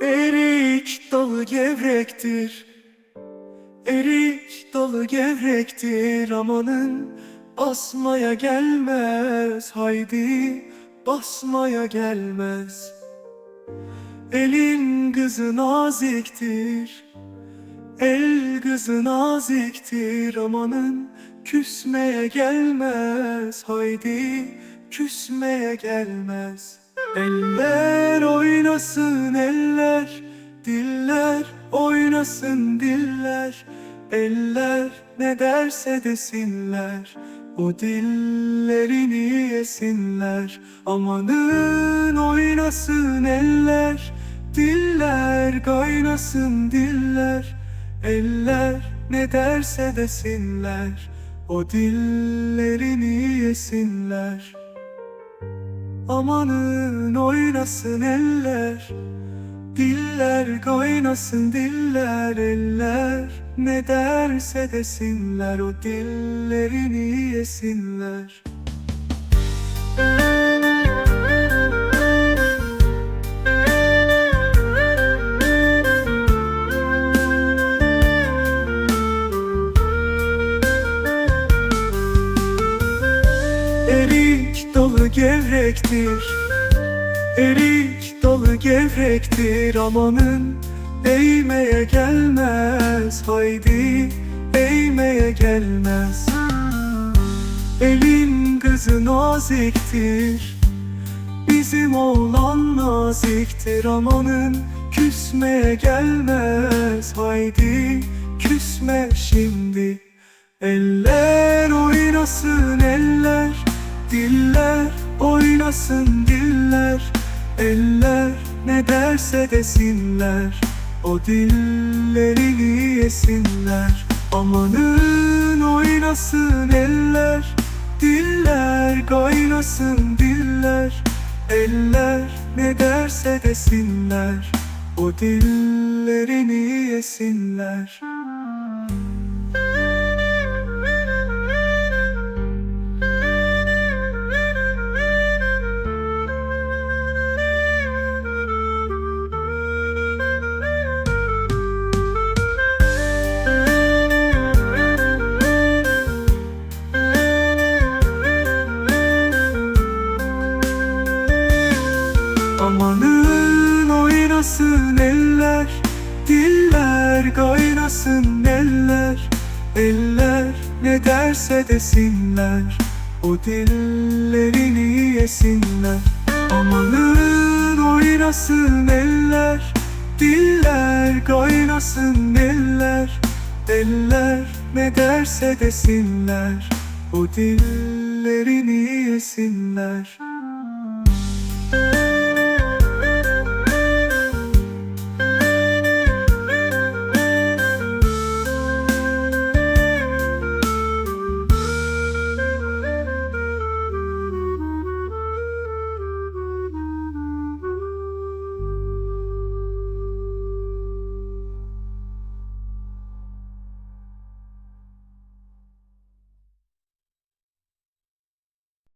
Erik dalı gevrektir. Erik dalı gevrektir. Amanın Basmaya gelmez. Haydi basmaya gelmez. Elin kızı naziktir. El kızı naziktir. Amanın Küsmeye gelmez. Haydi küsmeye gelmez Eller oynasın eller Diller oynasın diller. Eller ne derse desinler O dillerini yesinler. Amanın oynasın eller Diller kaynasın diller. Eller ne derse desinler O dillerini yesinler Amanın oynasın eller Diller kaynasın diller eller Ne derse desinler o dillerini yesinler. Erik gevrektir. Erik dalı gevrektir amanın Eğmeye gelmez. Haydi Eğmeye gelmez. Elin kızı naziktir Bizim oğlan naziktir. Amanın Küsmeye gelmez. Haydi Küsme şimdi. Eller oynasın eller Diller oynasın diller Eller ne derse desinler. O dillerini yesinler. Amanın oynasın eller Diller kaynasın diller. Eller ne derse desinler. O dillerini yesinler Amanın oynasın eller Diller kaynasın eller. Eller ne derse desinler O dillerini yesinler. Amanın oynasın eller Diller kaynasın eller. Eller ne derse desinler O dillerini yesinler